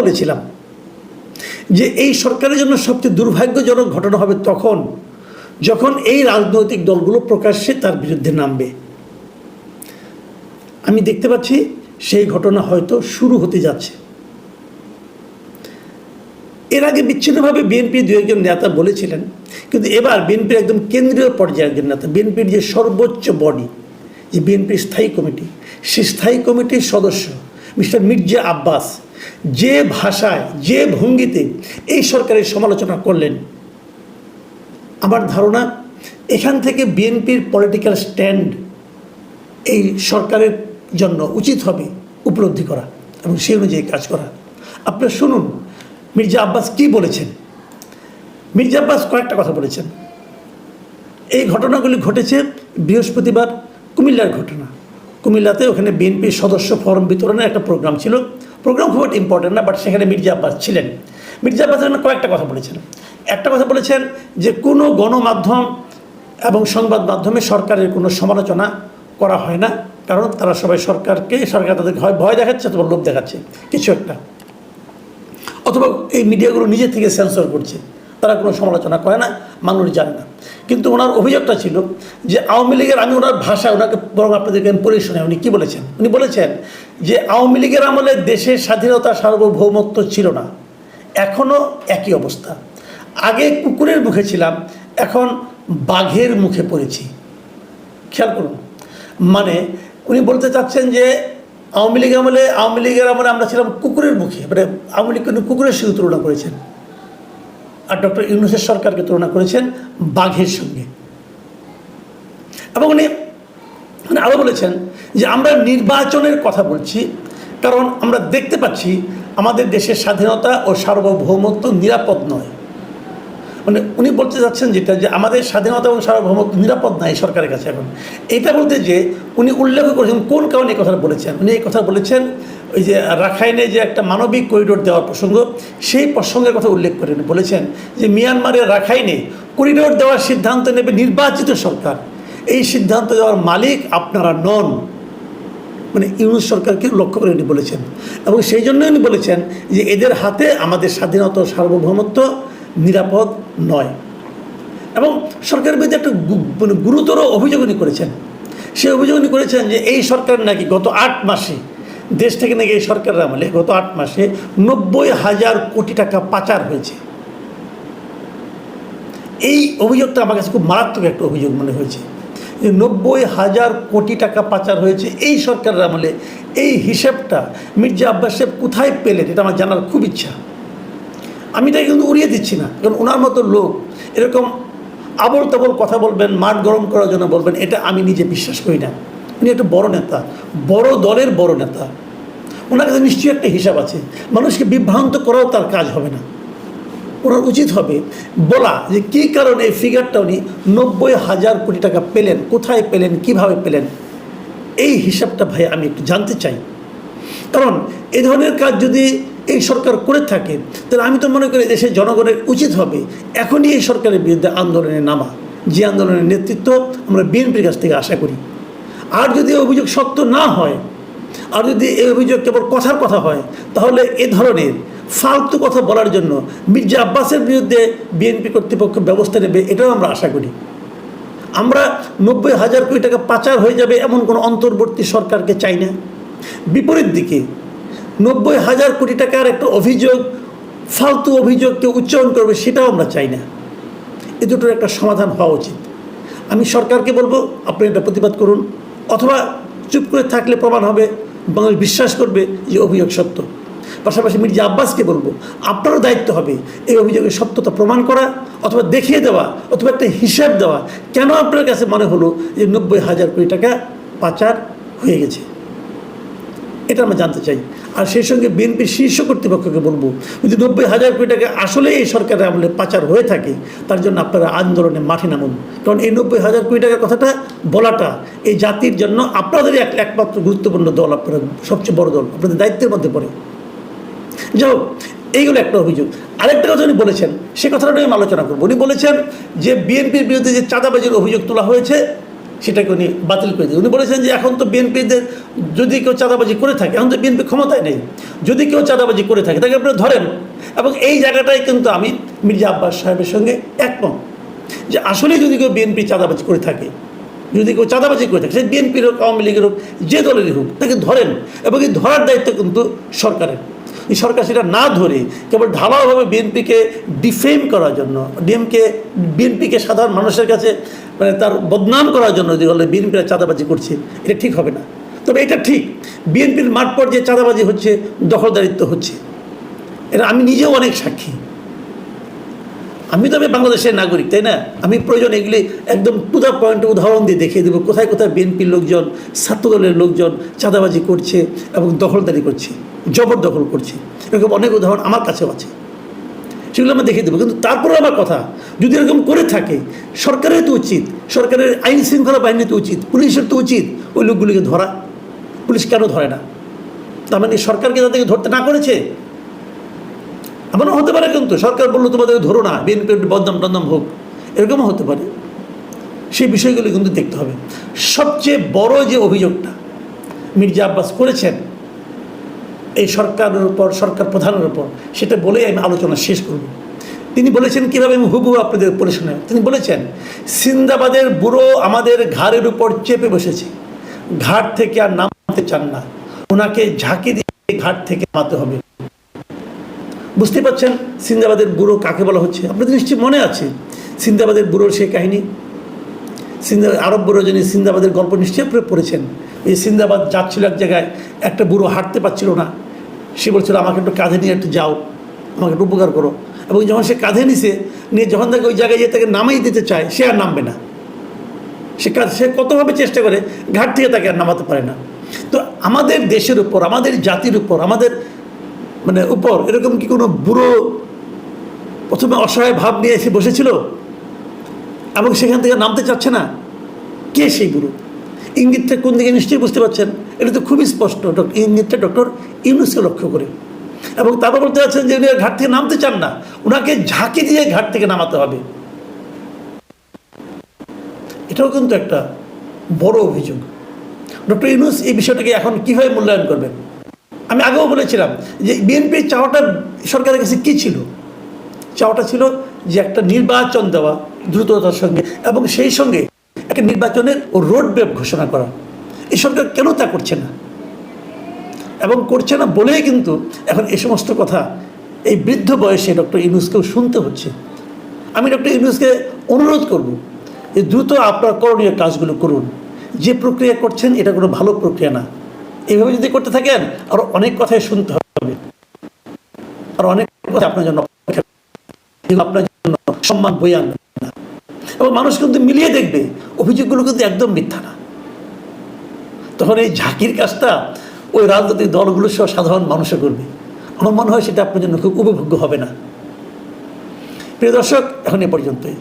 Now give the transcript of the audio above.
বলেছিলাম যে এই সরকারের জন্য সবচেয়ে দুর্ভাগ্যজনক ঘটনা হবে তখন যখন এই রাজনৈতিক দলগুলো প্রকাশ্যে তার বিরুদ্ধে নামবে। আমি দেখতে পাচ্ছি সেই ঘটনা হয়তো শুরু হতে যাচ্ছে। এর আগে বিচ্ছিন্নভাবে বিএনপি দু একজন নেতা বলেছিলেন, কিন্তু এবার বিএনপির একদম কেন্দ্রীয় পর্যায়ের একজন নেতা, বিএনপির যে সর্বোচ্চ বডি, যে বিএনপির স্থায়ী কমিটি, সেই স্থায়ী কমিটির সদস্য মিস্টার মির্জা আব্বাস যে ভাষায়, যে ভঙ্গিতে এই সরকারের সমালোচনা করলেন, আমার ধারণা এখান থেকে বিএনপির পলিটিক্যাল স্ট্যান্ড এই সরকারের জন্য উচিত হবে উপলব্ধি করা এবং সেই অনুযায়ী কাজ করা। আপনারা শুনুন, মির্জা আব্বাস কি বলেছেন? মির্জা আব্বাস কয়েকটা কথা বলেছেন। এই ঘটনাগুলি ঘটেছে বৃহস্পতিবার কুমিল্লার ঘটনা। কুমিল্লাতে ওখানে বিএনপির সদস্য ফরম বিতরণের একটা প্রোগ্রাম ছিল। প্রোগ্রাম খুব ইম্পর্টেন্ট না বাট সেখানে মির্জা আব্বাস ছিলেন। মির্জা আব্বাস কয়েকটা কথা বলেছেন। একটা কথা বলেছেন যে কোনো গণমাধ্যম এবং সংবাদ মাধ্যমে সরকারের কোনো সমালোচনা করা হয় না, কারণ তারা সবাই সরকারকে, সরকার তাদেরকে হয় ভয় দেখাচ্ছে অথবা লোভ দেখাচ্ছে, কিছু একটা। অথবা এই মিডিয়াগুলো নিজে থেকে সেন্সর করছে। তারা কোনো সমালোচনা করে না মানুষ জানে না। কিন্তু ওনার অভিযোগটা ছিল যে আওয়ামী লীগের, আমি ওনার ভাষা ওনাকে বরং আপনাদেরকে আমি পড়ে উনি কী বলেছেন? উনি বলেছেন যে আওয়ামী লীগের আমলে দেশের স্বাধীনতা সার্বভৌমত্ব ছিল না। এখনও একই অবস্থা। আগে কুকুরের মুখে ছিলাম, এখন বাঘের মুখে পড়েছি। খেয়াল করুন। মানে উনি বলতে চাচ্ছেন যে আওয়ামী লীগ আমলে, আওয়ামী লীগের আমলে আমরা ছিলাম কুকুরের মুখে মানে আওয়ামী লীগ কিন্তু কুকুরের সঙ্গে তুলনা করেছেন। আর ডক্টর ইউনুসের সরকারকে তুলনা করেছেন বাঘের সঙ্গে। এবং উনি উনি আরও বলেছেন যে আমরা নির্বাচনের কথা বলছি, কারণ আমরা দেখতে পাচ্ছি আমাদের দেশের স্বাধীনতা ও সার্বভৌমত্ব নিরাপদ নয়। মানে উনি বলতে যাচ্ছেন যেটা যে আমাদের স্বাধীনতা এবং সার্বভৌমত্ব নিরাপদ নাই সরকারের কাছে এখন। এটা বলতে যে উনি উল্লেখ করেছেন কোন কারণে এই কথা বলেছেন। উনি এই কথা বলেছেন ওই যে রাখাইনে যে একটা মানবিক করিডোর দেওয়ার প্রসঙ্গ, সেই প্রসঙ্গের কথা উল্লেখ করে বলেছেন যে মিয়ানমারের রাখাইনে করিডোর দেওয়ার সিদ্ধান্ত নেবে নির্বাচিত সরকার। এই সিদ্ধান্ত দেওয়ার মালিক আপনারা নন। মানে ইউনুস সরকারকে লক্ষ্য করে উনি বলেছেন। এবং সেই জন্য উনি বলেছেন যে এদের হাতে আমাদের স্বাধীনতা সার্বভৌমত্ব নিরাপদ নয়। এবং সরকারের বিরুদ্ধে একটা মানে গুরুতর অভিযোগ উনি করেছেন। সে অভিযোগ উনি করেছেন যে এই সরকার নাকি গত আট মাসে, দেশ থেকে নাকি এই সরকারের আমলে গত আট মাসে নব্বই হাজার কোটি টাকা পাচার হয়েছে। এই অভিযোগটা আমার কাছে খুব মারাত্মক একটা অভিযোগ মনে হয়েছে। যে নব্বই হাজার কোটি টাকা পাচার হয়েছে এই সরকারের আমলে। এই হিসেবটা মির্জা আব্বাস সাহেব কোথায় পেলেন এটা আমার জানার খুব ইচ্ছা। আমি এটা কিন্তু উড়িয়ে দিচ্ছি না। কারণ ওনার মতো লোক, এরকম আবল তাবল কথা বলবেন, মাঠ গরম করার জন্য বলবেন, এটা আমি নিজে বিশ্বাস করি না। উনি একটা বড় নেতা, বড় দলের বড় নেতা। ওনার কাছে নিশ্চয়ই একটা হিসাব আছে। মানুষকে বিভ্রান্ত করাও তার কাজ হবে না। ওনার উচিত হবে বলা যে কী কারণে এই ফিগারটা উনি নব্বই হাজার কোটি টাকা পেলেন, কোথায় পেলেন, কীভাবে পেলেন? এই হিসাবটা ভাই আমি একটু জানতে চাই। কারণ এ ধরনের কাজ যদি এই সরকার করে থাকে, তাহলে আমি তো মনে করি দেশের জনগণের উচিত হবে এখনই এই সরকারের বিরুদ্ধে আন্দোলনে নামা। যে আন্দোলনের নেতৃত্ব আমরা বিএনপির কাছ থেকে আশা করি। আর যদি অভিযোগ সত্য না হয়, আর যদি এই অভিযোগ কেবল কথার কথা হয়, তাহলে এ ধরনের ফালতু কথা বলার জন্য মির্জা আব্বাসের বিরুদ্ধে বিএনপি কর্তৃপক্ষ ব্যবস্থা নেবে, এটাও আমরা আশা করি। আমরা নব্বই হাজার কোটি টাকা পাচার হয়ে যাবে এমন কোনো অন্তর্বর্তী সরকারকে চাই না। বিপরীত দিকে নব্বই হাজার কোটি টাকার একটা অভিযোগ, ফালতু অভিযোগকে উচ্চারণ করবে সেটাও আমরা চাই না। এ দুটোর একটা সমাধান হওয়া উচিত। আমি সরকারকে বলব, আপনি এটা প্রতিবাদ করুন। অথবা চুপ করে থাকলে প্রমাণ হবে বাংলাদেশ বিশ্বাস করবে যে অভিযোগ সত্য। পাশাপাশি মির্জা আব্বাসকে বলব, আপনারও দায়িত্ব হবে এই অভিযোগের সত্যতা প্রমাণ করা, অথবা দেখিয়ে দেওয়া, অথবা একটা হিসাব দেওয়া। কেন আপনার কাছে মনে হলো যে নব্বই হাজার কোটি টাকা পাচার হয়ে গেছে? এটা আমরা জানতে চাই। আর সেই সঙ্গে বিএনপির শীর্ষ কর্তৃপক্ষকে বলব, যদি নব্বই হাজার কোটি টাকা আসলে এই সরকারের আমলে পাচার হয়ে থাকে, তার জন্য আপনারা আন্দোলনে মাঠে নামুন। কারণ এই নব্বই হাজার কোটি টাকার কথাটা বলাটা এই জাতির জন্য আপনাদেরই এক একমাত্র গুরুত্বপূর্ণ দল, আপনারা সবচেয়ে বড় দল, আপনাদের দায়িত্বের মধ্যে পড়ে। যাই হোক এইগুলো একটা অভিযোগ। আরেকটা কথা উনি বলেছেন, সে কথাটা আমি আলোচনা করব। উনি বলেছেন যে বিএনপির বিরুদ্ধে যে চাঁদাবাজির অভিযোগ তোলা হয়েছে সেটাকে উনি বাতিল করে দিন। উনি বলেছেন যে এখন তো বিএনপিদের যদি কেউ চাঁদাবাজি করে থাকে, এখন তো বিএনপি ক্ষমতায় নেই। যদি কেউ চাঁদাবাজি করে থাকে, তাকে আপনারা ধরেন। এবং এই জায়গাটাই কিন্তু আমি মির্জা আব্বাস সাহেবের সঙ্গে একমত যে আসলে যদি কেউ বিএনপি চাঁদাবাজি করে থাকে, যদি কেউ চাঁদাবাজি করে থাকে, সে বিএনপির হোক, আওয়ামী লীগের হোক, যে দলেরই হোক, তাকে ধরেন। এবং এই ধরার দায়িত্ব কিন্তু সরকারের। এই সরকার সেটা না ধরে কেবল ঢালাওভাবে বিএনপিকে ডিফেম করার জন্য, ডিএমকে, বিএনপিকে সাধারণ মানুষের কাছে মানে তার বদনাম করার জন্য যদি বলে বিএনপিরা চাঁদাবাজি করছে, এটা ঠিক হবে না। তবে এটা ঠিক, বিএনপির মাঠ পর্যায়ে চাঁদাবাজি হচ্ছে, দখলদারিত্ব হচ্ছে। এটা আমি নিজেও অনেক সাক্ষী। আমি তো আমি বাংলাদেশের নাগরিক, তাই না? আমি প্রয়োজন এগুলি একদম টু দ্য পয়েন্ট উদাহরণ দিয়ে দেখিয়ে দেবো, কোথায় কোথায় বিএনপির লোকজন, ছাত্রদলের লোকজন চাঁদাবাজি করছে এবং দখলদারি করছে, জবরদখল করছে। এরকম অনেক উদাহরণ আমার কাছেও আছে। সেগুলো আমরা দেখে দেবো। কিন্তু তারপরে আমার কথা, যদি এরকম করে থাকে, সরকারের তো উচিত, সরকারের আইন শৃঙ্খলা বাহিনী তো উচিত, পুলিশের তো উচিত ওই লোকগুলিকে ধরা। পুলিশ কেন ধরে না? তার মানে সরকারকে তাদেরকে ধরতে না করেছে? এমনও হতে পারে কিন্তু, সরকার বলল তোমাদেরকে ধরো না, বিএনপি বদনাম টদনাম হোক। এরকমও হতে পারে। সেই বিষয়গুলো কিন্তু দেখতে হবে। সবচেয়ে বড় যে অভিযোগটা মির্জা আব্বাস করেছেন এই সরকারের উপর, সরকার প্রধানের উপর, সেটা বলেই আমি আলোচনা শেষ করব। তিনি বলেছেন কীভাবে আমি হুবহু আপনাদের পড়ে তিনি বলেছেন, সিন্দাবাদের বুড়ো আমাদের ঘাড়ের উপর চেপে বসেছে। ঘাট থেকে আর নামতে চান না। ওনাকে ঝাঁকি দিয়ে ঘাট থেকে নামাতে হবে। বুঝতে পারছেন সিন্দাবাদের বুড়ো কাকে বলা হচ্ছে? আপনাদের নিশ্চয়ই মনে আছে সিন্দাবাদের বুড়োর সেই কাহিনী? সিন্দা, আরব বুড়ো যিনি সিন্দাবাদের গল্প নিশ্চয়ই পড়েছেন। এই সিন্দাবাদ যাচ্ছিল এক জায়গায়, একটা বুড়ো হাঁটতে পারছিল না। সে বলছিল, আমাকে একটু কাঁধে নিয়ে একটু যাও, আমাকে একটু উপকার করো। এবং যখন সে কাঁধে নিছে, নিয়ে যখন তাকে ওই জায়গায় যেয়ে তাকে নামাই দিতে চায়, সে আর নামবে না। সে কাজ সে কতভাবে চেষ্টা করে, ঘাট থেকে তাকে আর নামাতে পারে না। তো আমাদের দেশের উপর, আমাদের জাতির উপর, আমাদের মানে উপর এরকম কি কোনো বুড়ো প্রথমে অসহায় ভাব নিয়ে এসে বসেছিল? এবং সেখান থেকে নামতে চাচ্ছে না? কে সেই বুড়ো? ইঙ্গিতটা কোন দিকে নিশ্চয়ই বুঝতে পারছেন? এটা তো খুবই স্পষ্ট ইঙ্গিতটা ডক্টর ইউনুসকে লক্ষ্য করে। এবং তারপর বলতে চাচ্ছেন যে উনি ঘাট থেকে নামতে চান না ওনাকে ঝাঁকি দিয়ে ঘাট থেকে নামাতে হবে। এটাও কিন্তু একটা বড় অভিযোগ। ডক্টর ইউনুস এই বিষয়টাকে এখন কীভাবে মূল্যায়ন করবেন? আমি আগেও বলেছিলাম যে বিএনপির চাওয়াটা সরকারের কাছে কী ছিল? চাওয়াটা ছিল যে একটা নির্বাচন দেওয়া দ্রুততার সঙ্গে এবং সেই সঙ্গে একটা নির্বাচনের রোড ম্যাপ ঘোষণা করা। এই সরকার কেন তা করছে না? এবং করছে না বলেই কিন্তু এখন এ সমস্ত কথা এই বৃদ্ধ বয়সে ডক্টর ইউনুসকেও শুনতে হচ্ছে। আমি ডক্টর ইউনুসকে অনুরোধ করব যে দ্রুত আপনার করণীয় কাজগুলো করুন। যে প্রক্রিয়া করছেন এটা কোনো ভালো প্রক্রিয়া না। এইভাবে যদি করতে থাকেন আরও অনেক কথাই শুনতে হবে। আর অনেক কথা আপনার জন্য আপনার জন্য সম্মান বই আনবে না। এবং মানুষ কিন্তু মিলিয়ে দেখবে, অভিযোগগুলো কিন্তু একদম মিথ্যা না। তখন এই ঝাঁকির কাজটা ওই রাজনৈতিক দলগুলো সহ সাধারণ মানুষে করবে। আমার মনে হয় সেটা আপনার জন্য খুব উপভোগ্য হবে না। প্রিয় দর্শক, এখন এ পর্যন্তই।